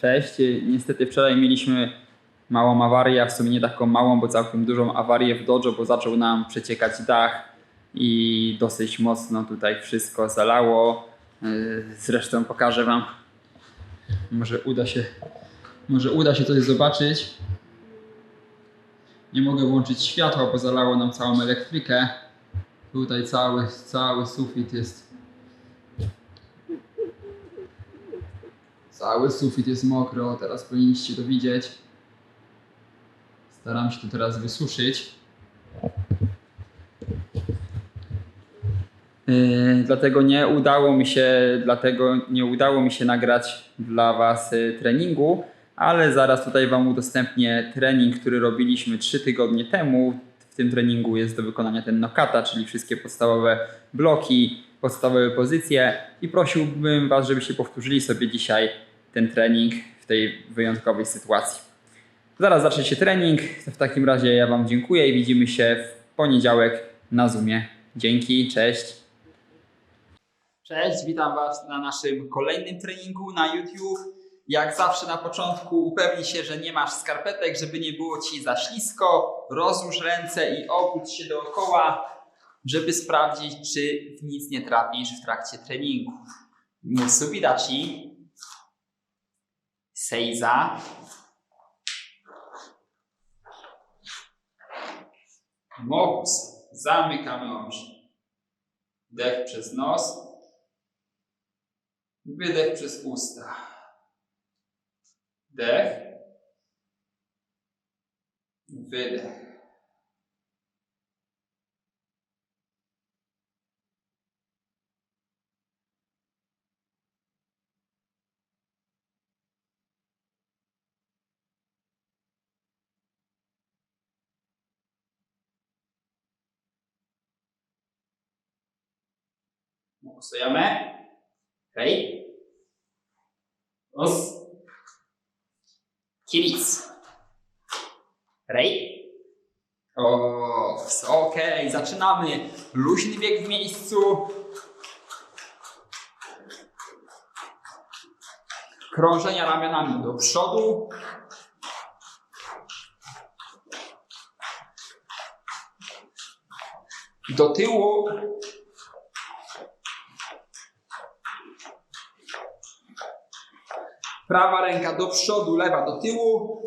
Cześć. Niestety wczoraj mieliśmy małą awarię, a w sumie nie taką małą, bo całkiem dużą awarię w dojo, bo zaczął nam przeciekać dach i dosyć mocno tutaj wszystko zalało. Yy, Zresztą pokażę wam. Może uda się, może uda się coś zobaczyć. Nie mogę włączyć światła, bo zalało nam całą elektrykę. Tutaj cały, cały sufit jest Cały sufit jest mokry, o teraz powinniście to widzieć. Staram się to teraz wysuszyć. Yy, dlatego nie udało mi się, dlatego nie udało mi się nagrać dla Was y, treningu, ale zaraz tutaj Wam udostępnię trening, który robiliśmy 3 tygodnie temu. W tym treningu jest do wykonania ten nokata, czyli wszystkie podstawowe bloki, podstawowe pozycje i prosiłbym Was, żebyście powtórzyli sobie dzisiaj ten trening w tej wyjątkowej sytuacji. Zaraz zacznie się trening. W takim razie ja Wam dziękuję i widzimy się w poniedziałek na Zoomie. Dzięki, cześć. Cześć, witam Was na naszym kolejnym treningu na YouTube. Jak zawsze na początku upewnij się, że nie masz skarpetek, żeby nie było Ci za ślisko. Rozłóż ręce i obudź się dookoła, żeby sprawdzić, czy w nic nie trafisz w trakcie treningu. Musubidachi, Seiza, Mogus. Zamykamy oczy. Wdech przez nos. Wydech przez usta. Wdech. Wydech. Głosujemy. Hej. Os. Kiric. Rej. Okej, zaczynamy. Luźny bieg w miejscu. Krążenia ramionami do przodu. Do tyłu. Prawa ręka do przodu, lewa do tyłu.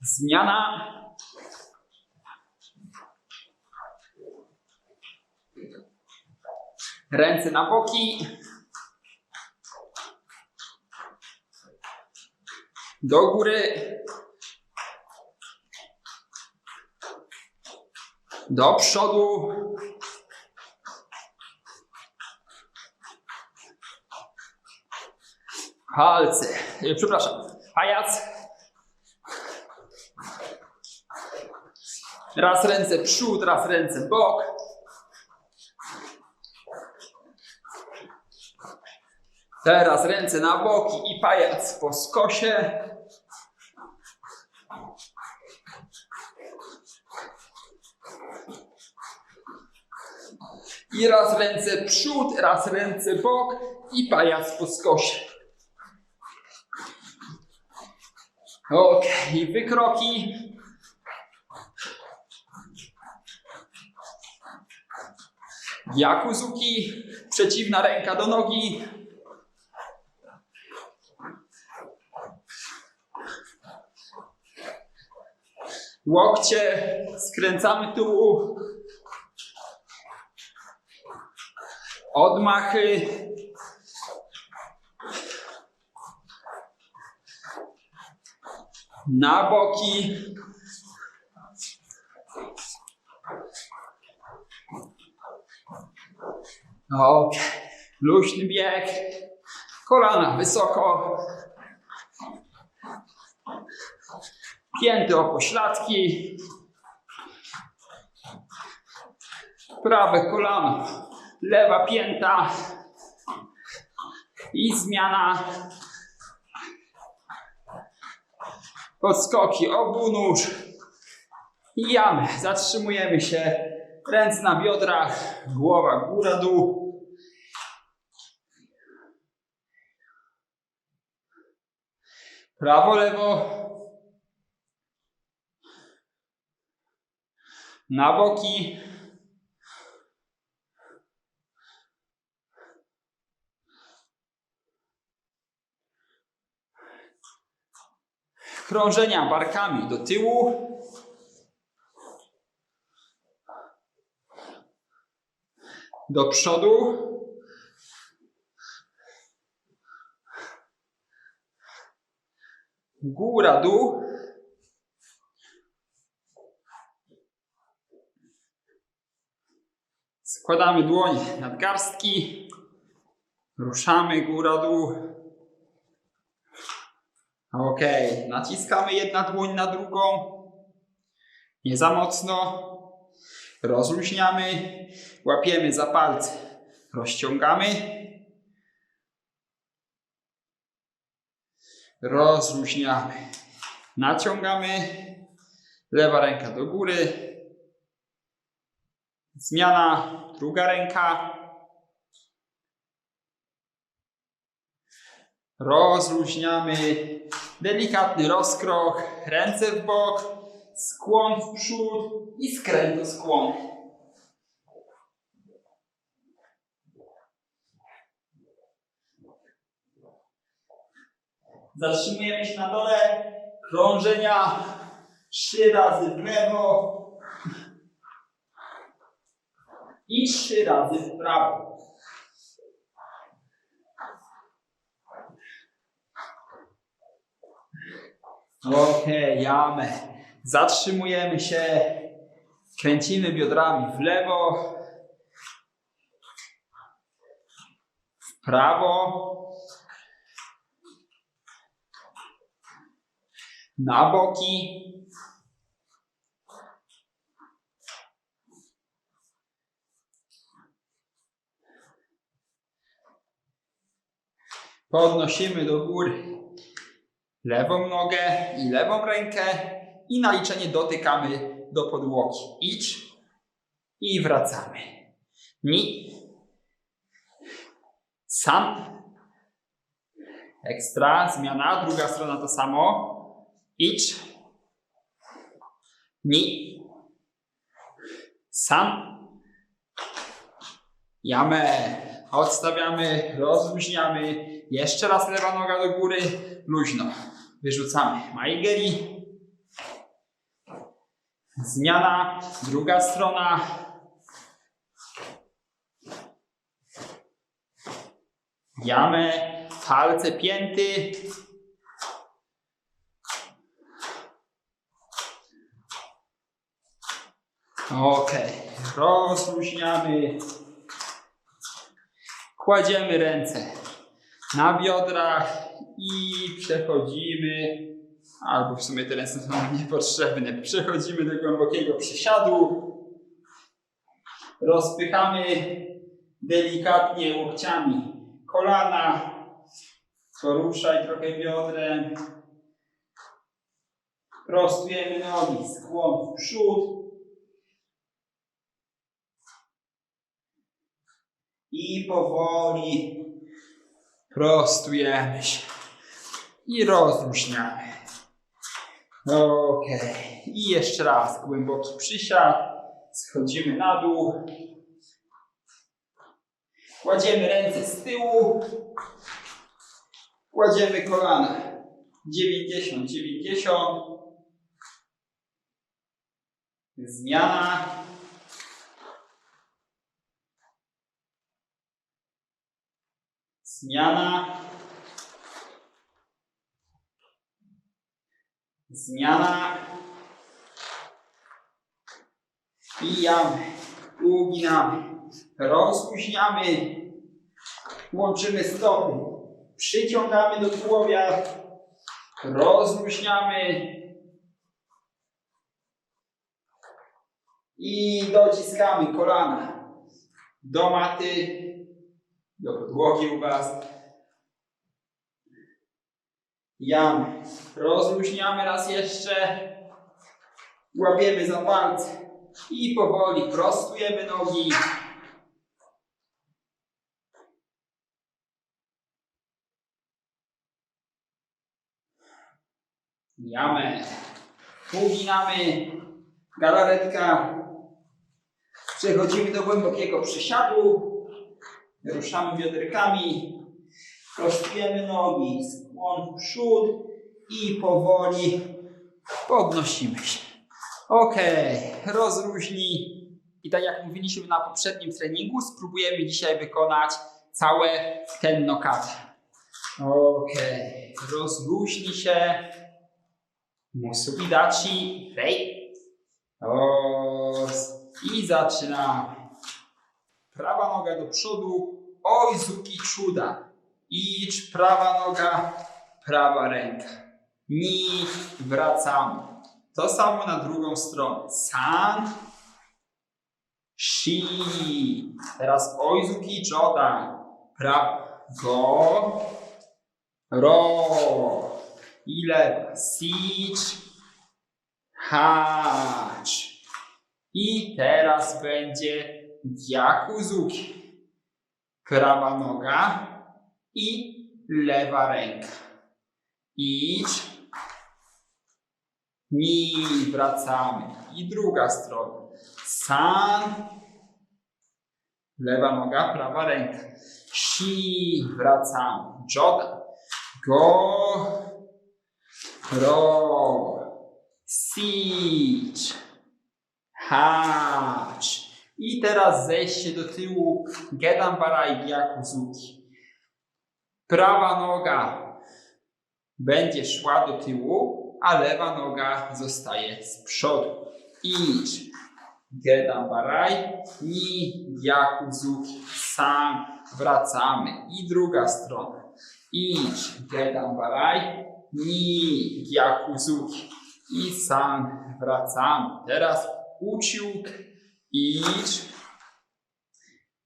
Zmiana. Ręce na boki. Do góry. Do przodu. Palce. E, Przepraszam. Pajac. Raz ręce przód, raz ręce bok. Teraz ręce na boki i pajac po skosie. I raz ręce przód, raz ręce bok i pajac po skosie. Okej, wykroki. Jakuzuki, przeciwna ręka do nogi. Łokcie, skręcamy tu. Odmachy. Na boki. Ok, luźny bieg, kolana wysoko, pięty o pośladki, prawe kolano, lewa pięta. I zmiana Podskoki, obu nóż i jamy. Zatrzymujemy się. Ręce na biodrach, głowa góra, dół. Prawo, lewo. Na boki. Krążenia barkami do tyłu. Do przodu. Góra, dół. Składamy dłonie nad garstki. Ruszamy góra, dół. Ok, naciskamy jedna dłoń na drugą. Nie za mocno. Rozluźniamy. Łapiemy za palce. Rozciągamy. Rozluźniamy. Naciągamy. Lewa ręka do góry. Zmiana. Druga ręka. Rozluźniamy. Delikatny rozkrok. Ręce w bok. Skłon w przód i skręt do skłonu. Zatrzymujemy się na dole. Krążenia trzy razy w lewo i trzy razy w prawo. Okej, jamę. Zatrzymujemy się. Kręcimy biodrami w lewo, w prawo, na boki. Podnosimy do góry lewą nogę i lewą rękę i na liczenie dotykamy do podłogi. Idź i wracamy. Ni. Sam. Ekstra, zmiana, druga strona to samo. Idź. Ni. Sam. Jamę. Odstawiamy, rozluźniamy. Jeszcze raz lewa noga do góry. Luźno. Wyrzucamy. Maigeri. Zmiana. Druga strona. Jamę. Palce pięty. Ok, rozluźniamy. Kładziemy ręce na biodrach i przechodzimy, albo w sumie te ręce są niepotrzebne. Przechodzimy do głębokiego przysiadu. Rozpychamy delikatnie łokciami kolana. Poruszaj trochę biodrem. Prostujemy nogi, skłon w przód. I powoli prostujemy się. I rozluźniamy. Ok. I jeszcze raz głęboki przysiad. Schodzimy na dół. Kładziemy ręce z tyłu. Kładziemy kolana. 90, 90. Zmiana. Zmiana. Zmiana. I jamy. Uginamy. Rozluźniamy. Łączymy stopy. Przyciągamy do tułowia. Rozluźniamy. I dociskamy kolana do maty, do podłogi u Was. Jamy. Rozluźniamy raz jeszcze. Łapiemy za palce i powoli prostujemy nogi. Jamę. Uginamy. Galaretka. Przechodzimy do głębokiego przysiadu. Ruszamy bioderkami. Prostujemy nogi. Skłon w przód. I powoli podnosimy się. Ok, rozluźnij. I tak jak mówiliśmy na poprzednim treningu, spróbujemy dzisiaj wykonać całe ten nokat. Ok, rozluźnij się. Musubidachi. Os. I zaczynamy. Prawa noga do przodu. Ojzuki czuda. Idź, prawa noga, prawa ręka. Ni, wracamy. To samo na drugą stronę. San, shi. Teraz ojzuki joda. Prawa. Go, ro. I lewa. Sich. I teraz będzie gyakuzuki. Prawa noga i lewa ręka. Idź. Ni, wracamy. I druga strona. San. Lewa noga, prawa ręka. Si, wracamy. Joda. Go. Ro. Sich. Hacz. I teraz zejście do tyłu. Gedam barai gyakuzuki. Prawa noga będzie szła do tyłu, a lewa noga zostaje z przodu. Idź. Gedam baraj. Ni gyakuzuki. Sam. Wracamy. I druga strona. Idź. Gedam baraj. Ni gyakuzuki. I sam. Wracamy. Teraz uciuk. Idź.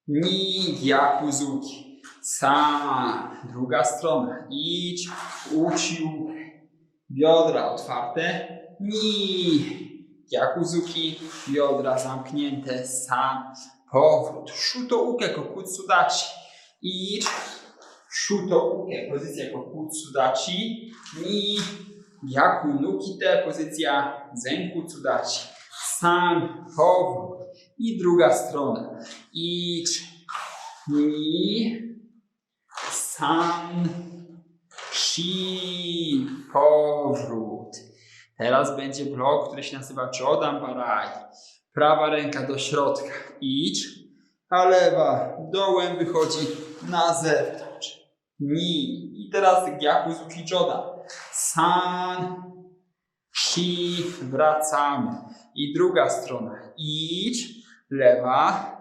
Ni gyakuzuki. Sam. Druga strona. Idź. Uciuk. Biodra otwarte. Ni. Yakuzuki. Biodra zamknięte. Sam. Powrót. Shutouke kokutsudachi. Idź. Shutouke. Pozycja kokutsudachi. Ni. Yaku nukite. Pozycja zenkutsudachi. Sam. Powrót. I druga strona. Idź. Ni. San. Shi. Powrót. Teraz będzie blok, który się nazywa Jodan Barai. Prawa ręka do środka. Idź. A lewa dołem wychodzi na zewnątrz. Ni. I teraz Gyakuzuki Jodan. San. Shi. Wracamy. I druga strona. Idź. Lewa.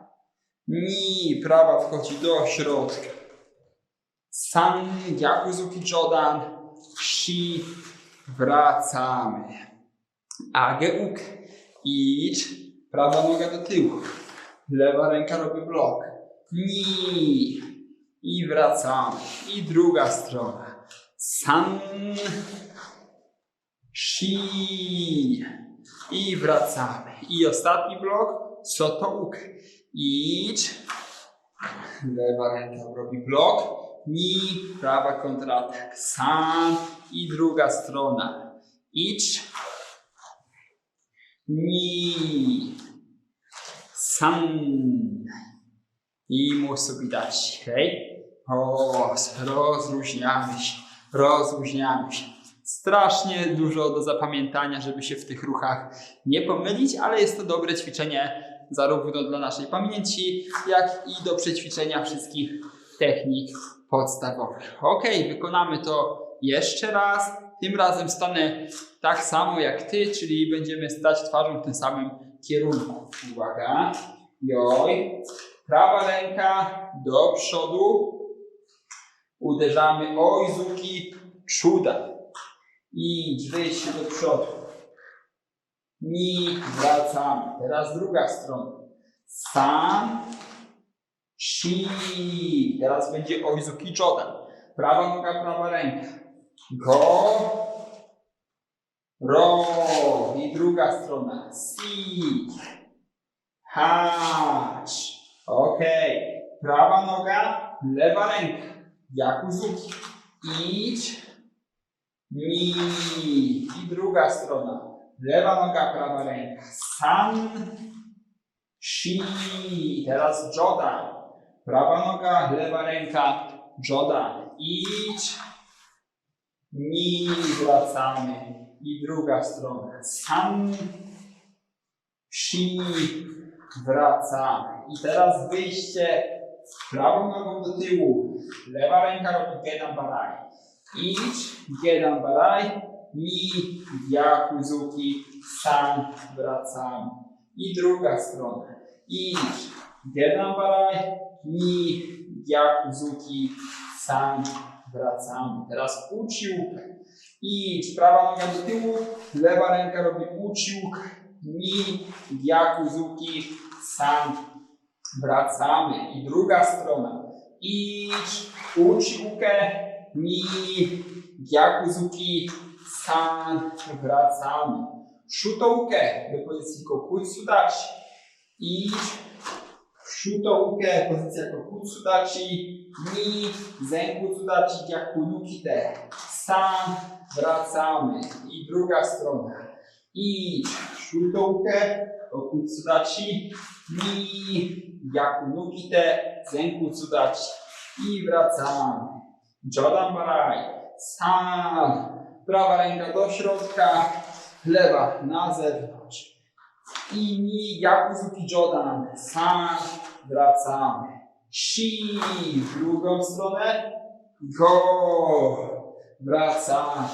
Ni. Prawa wchodzi do środka. San Yakuzuki Jodan Shi wracamy. Ageuk idź prawa noga do tyłu. Lewa ręka robi blok. Ni i wracamy. I druga strona. San Shi i wracamy. I ostatni blok Sotouk. Idź. Lewa ręka robi blok. Ni, prawa kontratak. San i druga strona. Idź. Ni. San. I musubidachi. Hej. O, rozluźniamy się. Rozluźniamy się. Strasznie dużo do zapamiętania, żeby się w tych ruchach nie pomylić, ale jest to dobre ćwiczenie zarówno dla naszej pamięci, jak i do przećwiczenia wszystkich technik podstawowych. Ok, wykonamy to jeszcze raz. Tym razem stanę tak samo jak ty, czyli będziemy stać twarzą w tym samym kierunku. Uwaga. Joj. Prawa ręka do przodu. Uderzamy ojzuki czuda. Idź, wyjście do przodu. Ni, wracamy. Teraz druga strona. San, shi. Teraz będzie ojzuki jodan. Prawa noga, prawa ręka. Go, ro. I druga strona. Si, hacz. Ok. Prawa noga, lewa ręka. Yakuzuki. Idź. ni. I druga strona. Lewa noga, prawa ręka. San, shi. Teraz joda. Prawa noga, lewa ręka, joda. Idź, ni. Wracamy. I druga strona. San, shi. Wracamy. I teraz wyjście prawą nogą do tyłu. Lewa ręka robi Gedam Baraj. Idź, Gedam Baraj, Ni, Yakuzuki, San, wracamy. I druga strona. Idź, Gedam Baraj, Ni, Yakuzuki, San, wracamy. Teraz uciłk. Idź, prawa noga do tyłu, lewa ręka robi uciłk, Ni, Yakuzuki, San, wracamy. I druga strona. Idź, uciłkę, ni, yakuzuki, san, wracamy. Shutoukę do pozycji kokutsu dachi. Idź, shutoukę, pozycja kokutsu dachi, ni, zenkutsu dachi, yakunuki te. San, wracamy. I druga strona. Idź, shutoukę, kokutsu dachi, ni, yakunuki te, zenkutsu dachi. I wracamy. Jodan Baraj. San. Prawa ręka do środka, lewa na zewnątrz. I ni Yakuzuki Jodan. San. Wracamy. Shi. W drugą stronę. Go. Wracamy.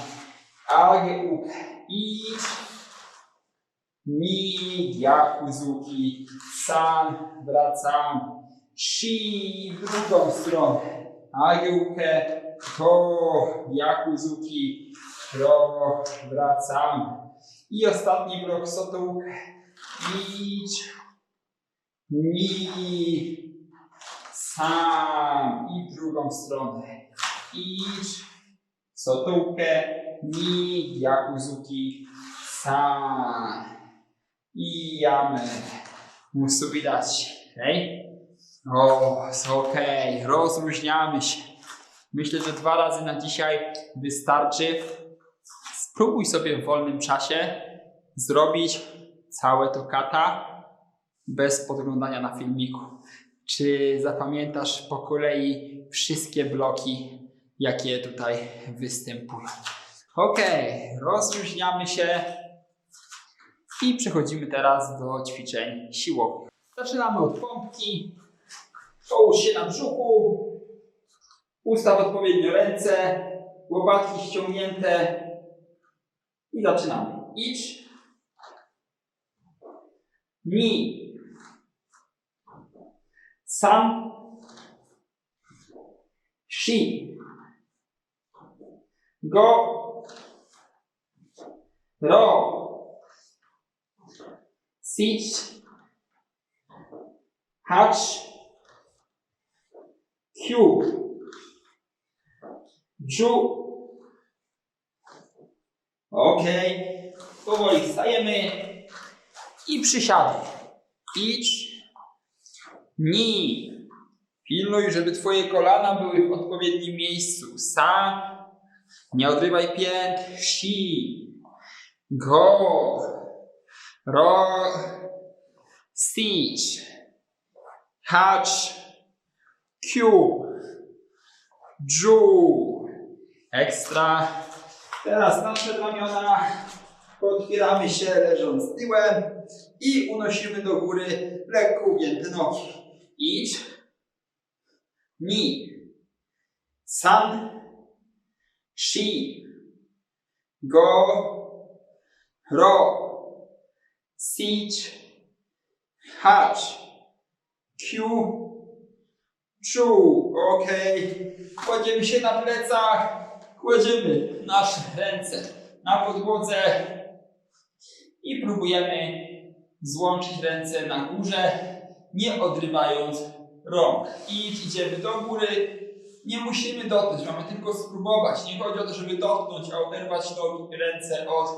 Age up. Idź. Ni Yakuzuki. San. Wracamy. Shi. W drugą stronę. Agiełkę, to Jakuzuki, ro, wracamy. I ostatni blok sotołkę. Idź, ni, sam. I drugą stronę. Idź, sotołkę, ni, Jakuzuki, sam. I jamy. Musi widać, hej? O, okej, rozluźniamy się. Myślę, że dwa razy na dzisiaj wystarczy. Spróbuj sobie w wolnym czasie zrobić całe to kata bez podglądania na filmiku. Czy zapamiętasz po kolei wszystkie bloki, jakie tutaj występują? Okej, rozluźniamy się i przechodzimy teraz do ćwiczeń siłowych. Zaczynamy od pompki. Połóż się na brzuchu. Ustaw odpowiednio ręce. Łopatki ściągnięte. I zaczynamy. Idź. Ni. Sam. Shi. Go. Ro. Sit. Hacz. Q. Ju. Ok. Powoli wstajemy. I przysiady. Idź. Ni. Pilnuj, żeby twoje kolana były w odpowiednim miejscu. Sa. Nie odrywaj pięt. Si. Go. Ro. Stitch. Hacz. Q. Ju. Ekstra. Teraz nasze ramiona. Podpieramy się leżąc tyłem i unosimy do góry lekko ugięte nogi. Idź. Ni. San. Shi. Go. Ro. Sit. Hacz. Q. Czu, ok. Kładziemy się na plecach, kładziemy nasze ręce na podłodze i próbujemy złączyć ręce na górze, nie odrywając rąk. I idziemy do góry. Nie musimy dotknąć, mamy tylko spróbować. Nie chodzi o to, żeby dotknąć, a oderwać nogi, ręce od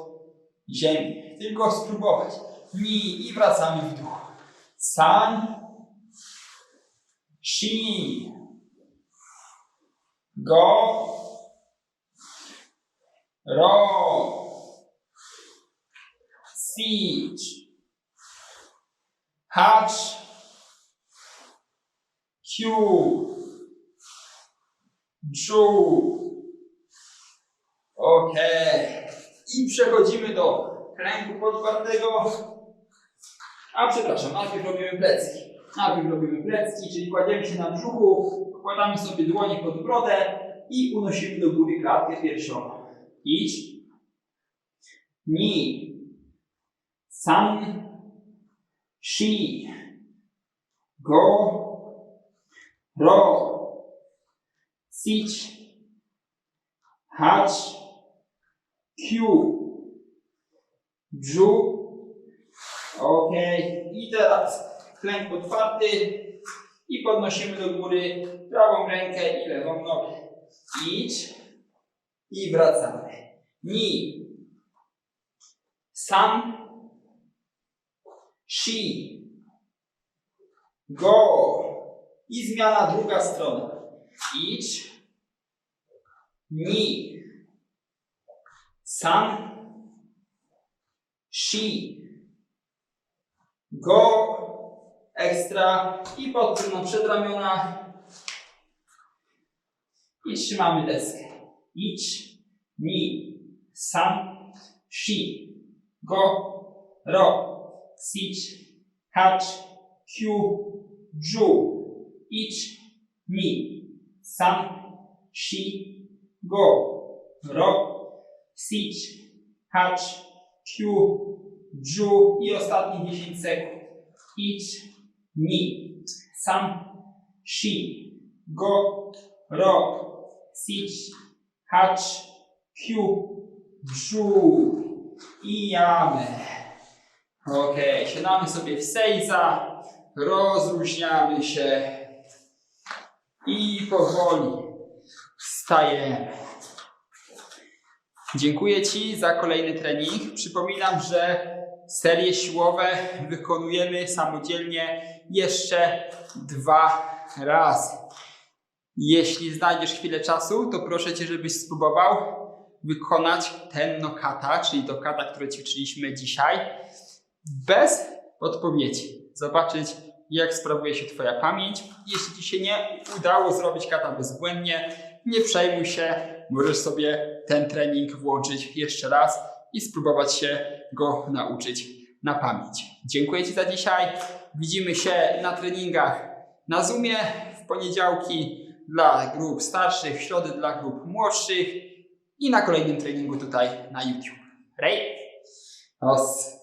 ziemi. Tylko spróbować. Ni i wracamy w dół. San, Shi. Go. row, siege, hatch, Q, Ju. Ok. I przechodzimy do kręgu podwartego. A przepraszam, najpierw robimy plecki. Najpierw robimy plecki, czyli kładziemy się na brzuchu, wkładamy sobie dłonie pod brodę i unosimy do góry klatkę piersiową. Idź. Ni. San. Shi. Go. Ro. Sich. Hacz. Q. Ju. Ok. I teraz klęk otwarty i podnosimy do góry prawą rękę i lewą nogę. Idź i wracamy. Ni. Sam. Shi. Go. I zmiana druga strona. Idź. Ni. San. Shi. Go. Ekstra. I podpór na przedramiona. I trzymamy deskę. Idź. Ni. San. Shi. Go. Ro. Sich. Hacz. Q. Ju. Idź. Ni. San. Shi. Go. Ro. Sich. Hacz. Q. Ju. I ostatnie 10 sekund. Idź. Ni. San. Shi. Go. Ro. Sich. Hacz. Q. Ju. I jamy. Ok, siadamy sobie w sejza, rozluźniamy się i powoli wstajemy. Dziękuję Ci za kolejny trening. Przypominam, że serie siłowe wykonujemy samodzielnie jeszcze dwa razy. Jeśli znajdziesz chwilę czasu, to proszę Cię, żebyś spróbował wykonać ten no kata, czyli to kata, które ćwiczyliśmy dzisiaj, bez odpowiedzi. Zobaczyć, jak sprawuje się Twoja pamięć. Jeśli Ci się nie udało zrobić kata bezbłędnie, nie przejmuj się, możesz sobie ten trening włączyć jeszcze raz i spróbować się go nauczyć na pamięć. Dziękuję Ci za dzisiaj. Widzimy się na treningach na Zoomie w poniedziałki dla grup starszych, w środę dla grup młodszych i na kolejnym treningu tutaj na YouTube. Rej! Os.